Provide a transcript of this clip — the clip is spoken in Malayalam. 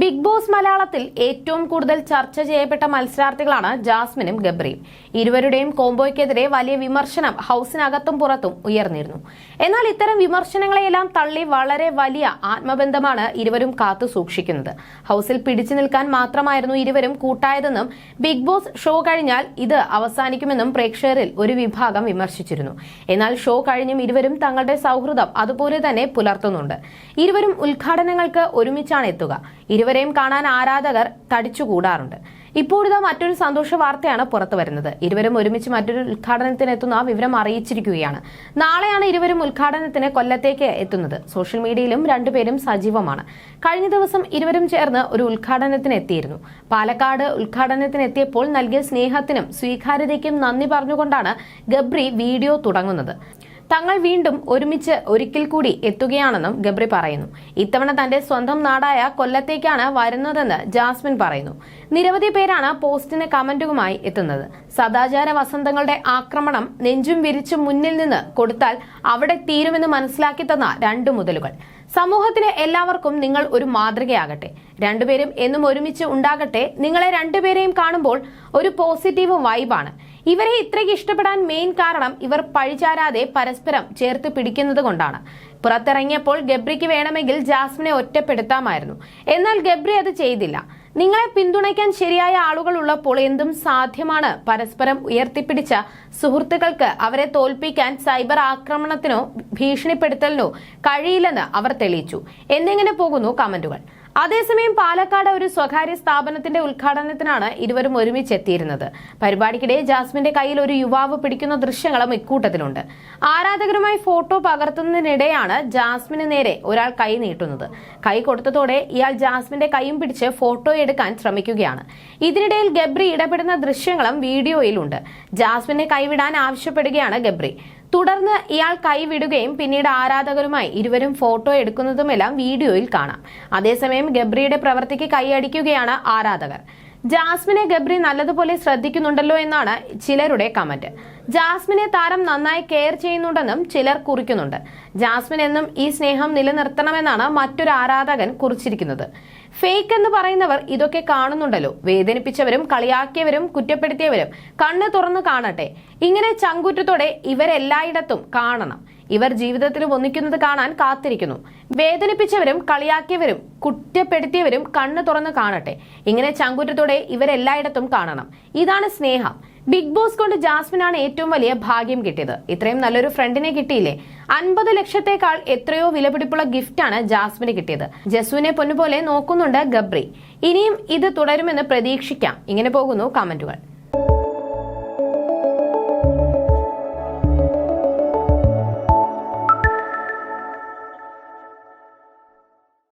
ബിഗ് ബോസ് മലയാളത്തിൽ ഏറ്റവും കൂടുതൽ ചർച്ച ചെയ്യപ്പെട്ട മത്സരാർത്ഥികളാണ് ജാസ്മിനും ഗബ്രിയും. ഇരുവരുടെയും കോംബോയ്ക്കെതിരെ വലിയ വിമർശനം ഹൌസിനകത്തും പുറത്തും ഉയർന്നിരുന്നു. എന്നാൽ ഇത്തരം വിമർശനങ്ങളെയെല്ലാം തള്ളി വളരെ വലിയ ആത്മബന്ധമാണ് ഇരുവരും കാത്തു സൂക്ഷിക്കുന്നത്. ഹൌസിൽ പിടിച്ചു നിൽക്കാൻ മാത്രമായിരുന്നു ഇരുവരും കൂട്ടായതെന്നും ബിഗ് ബോസ് ഷോ കഴിഞ്ഞാൽ ഇത് അവസാനിക്കുമെന്നും പ്രേക്ഷകരിൽ ഒരു വിഭാഗം വിമർശിച്ചിരുന്നു. എന്നാൽ ഷോ കഴിഞ്ഞും ഇരുവരും തങ്ങളുടെ സൗഹൃദം അതുപോലെ തന്നെ പുലർത്തുന്നുണ്ട്. ഇരുവരും ഉദ്ഘാടനങ്ങൾക്ക് ഒരുമിച്ചാണ് എത്തുക. ഇരുവരെയും കാണാൻ ആരാധകർ തടിച്ചുകൂടാറുണ്ട്. ഇപ്പോഴിതാ മറ്റൊരു സന്തോഷ വാർത്തയാണ് പുറത്തു വരുന്നത്. ഇരുവരും ഒരുമിച്ച് മറ്റൊരു ഉദ്ഘാടനത്തിന് എത്തുന്ന വിവരം അറിയിച്ചിരിക്കുകയാണ്. നാളെയാണ് ഇരുവരും ഉദ്ഘാടനത്തിന് കൊല്ലത്തേക്ക് എത്തുന്നത്. സോഷ്യൽ മീഡിയയിലും രണ്ടുപേരും സജീവമാണ്. കഴിഞ്ഞ ദിവസം ഇരുവരും ചേർന്ന് ഒരു ഉദ്ഘാടനത്തിന് എത്തിയിരുന്നു. പാലക്കാട് ഉദ്ഘാടനത്തിന് എത്തിയപ്പോൾ നൽകിയ സ്നേഹത്തിനും സ്വീകാര്യതയ്ക്കും നന്ദി പറഞ്ഞുകൊണ്ടാണ് ഗബ്രി വീഡിയോ തുടങ്ങുന്നത്. തങ്ങൾ വീണ്ടും ഒരുമിച്ച് ഒരിക്കൽ കൂടി എത്തുകയാണെന്നും ഗബ്രി പറയുന്നു. ഇത്തവണ തന്റെ സ്വന്തം നാടായ കൊല്ലത്തേക്കാണ് വരുന്നതെന്ന് ജാസ്മിൻ പറയുന്നു. നിരവധി പേരാണ് പോസ്റ്റിന് കമന്റുമായി എത്തുന്നത്. സദാചാര വസന്തങ്ങളുടെ ആക്രമണം നെഞ്ചും വിരിച്ചു മുന്നിൽ നിന്ന് കൊടുത്താൽ അവിടെ തീരുമെന്ന് മനസ്സിലാക്കി തന്ന രണ്ടു മുതലുകൾ. സമൂഹത്തിലെ എല്ലാവർക്കും നിങ്ങൾ ഒരു മാതൃകയാകട്ടെ. രണ്ടുപേരും എന്നും ഒരുമിച്ച് ഉണ്ടാകട്ടെ. നിങ്ങളെ രണ്ടുപേരെയും കാണുമ്പോൾ ഒരു പോസിറ്റീവ് വൈബാണ്. ഇവരെ ഇത്രയ്ക്ക് ഇഷ്ടപ്പെടാൻ മെയിൻ കാരണം ഇവർ പഴിചാരാതെ പരസ്പരം ചേർത്ത് പിടിക്കുന്നത് കൊണ്ടാണ്. പുറത്തിറങ്ങിയപ്പോൾ ഗബ്രിക്ക് വേണമെങ്കിൽ ജാസ്മിനെ ഒറ്റപ്പെടുത്താമായിരുന്നു. എന്നാൽ ഗബ്രി അത് ചെയ്തില്ല. നിങ്ങളെ പിന്തുണയ്ക്കാൻ ശരിയായ ആളുകൾ ഉള്ളപ്പോൾ എന്തും സാധ്യമാണ് പരസ്പരം ഉയർത്തിപ്പിടിച്ച സുഹൃത്തുക്കൾക്ക് അവരെ തോൽപ്പിക്കാൻ സൈബർ ആക്രമണത്തിനോ ഭീഷണിപ്പെടുത്തലിനോ കഴിയില്ലെന്ന് അവർ തെളിയിച്ചു. എന്നിങ്ങനെ പോകുന്നു കമന്റുകൾ. അതേസമയം പാലക്കാട് ഒരു സ്വകാര്യ സ്ഥാപനത്തിന്റെ ഉദ്ഘാടനത്തിനാണ് ഇരുവരും ഒരുമിച്ച് എത്തിയിരുന്നത് പരിപാടിക്കിടെ ജാസ്മിന്റെ കയ്യിൽ ഒരു യുവാവ് പിടിക്കുന്ന ദൃശ്യങ്ങളും ഇക്കൂട്ടത്തിലുണ്ട്. ആരാധകരുമായി ഫോട്ടോ പകർത്തുന്നതിനിടെയാണ് ജാസ്മിന് നേരെ ഒരാൾ കൈ നീട്ടുന്നത്. കൈ കൊടുത്തതോടെ ഇയാൾ ജാസ്മിന്റെ കൈയും പിടിച്ച് ഫോട്ടോ എടുക്കാൻ ശ്രമിക്കുകയാണ്. ഇതിനിടയിൽ ഗബ്രി ഇടപെടുന്ന ദൃശ്യങ്ങളും വീഡിയോയിലുണ്ട്. ജാസ്മിനെ കൈവിടാൻ ആവശ്യപ്പെടുകയാണ് ഗബ്രി. തുടർന്ന് ഇയാൾ കൈവിടുകയും പിന്നീട് ആരാധകരുമായി ഇരുവരും ഫോട്ടോ എടുക്കുന്നതുമെല്ലാം വീഡിയോയിൽ കാണാം. അതേസമയം ഗബ്രിയുടെ പ്രവൃത്തിക്ക് കൈയടിക്കുകയാണ് ആരാധകർ. ജാസ്മിനെ ഗബ്രി നല്ലതുപോലെ ശ്രദ്ധിക്കുന്നുണ്ടല്ലോ എന്നാണ് ചിലരുടെ കമന്റ്. ജാസ്മിനെ താരം നന്നായി കെയർ ചെയ്യുന്നുണ്ടെന്നും ചിലർ കുറിക്കുന്നുണ്ട്. ജാസ്മിൻ എന്നും ഈ സ്നേഹം നിലനിർത്തണമെന്നാണ് മറ്റൊരു ആരാധകൻ കുറിച്ചിരിക്കുന്നത്. ഫേക്ക് എന്ന് പറയുന്നവർ ഇതൊക്കെ കാണുന്നുണ്ടല്ലോ. വേദനിപ്പിച്ചവരും കളിയാക്കിയവരും കുറ്റപ്പെടുത്തിയവരും കണ്ണ് തുറന്നു കാണട്ടെ. ഇങ്ങനെ ചങ്കുറ്റത്തോടെ ഇവരെല്ലായിടത്തും കാണണം. ഇവർ ജീവിതത്തിൽ ഒന്നിക്കുന്നത് കാണാൻ കാത്തിരിക്കുന്നു. വേദനിപ്പിച്ചവരും കളിയാക്കിയവരും കുറ്റപ്പെടുത്തിയവരും കണ്ണു തുറന്ന് കാണട്ടെ. ഇങ്ങനെ ചങ്കുറ്റത്തോടെ ഇവരെല്ലായിടത്തും കാണണം. ഇതാണ് സ്നേഹം. ബിഗ് ബോസ് കൊണ്ട് ജാസ്മിനാണ് ഏറ്റവും വലിയ ഭാഗ്യം കിട്ടിയത്. ഇത്രയും നല്ലൊരു ഫ്രണ്ടിനെ കിട്ടിയില്ലേ? അൻപത് ലക്ഷത്തേക്കാൾ എത്രയോ വിലപിടിപ്പുള്ള ഗിഫ്റ്റാണ് ജാസ്മിന് കിട്ടിയത്. ജസുവിനെ പൊന്നുപോലെ നോക്കുന്നുണ്ട് ഗബ്രി. ഇനിയും ഇത് തുടരുമെന്ന് പ്രതീക്ഷിക്കാം. ഇങ്ങനെ പോകുന്നു കമന്റുകൾ.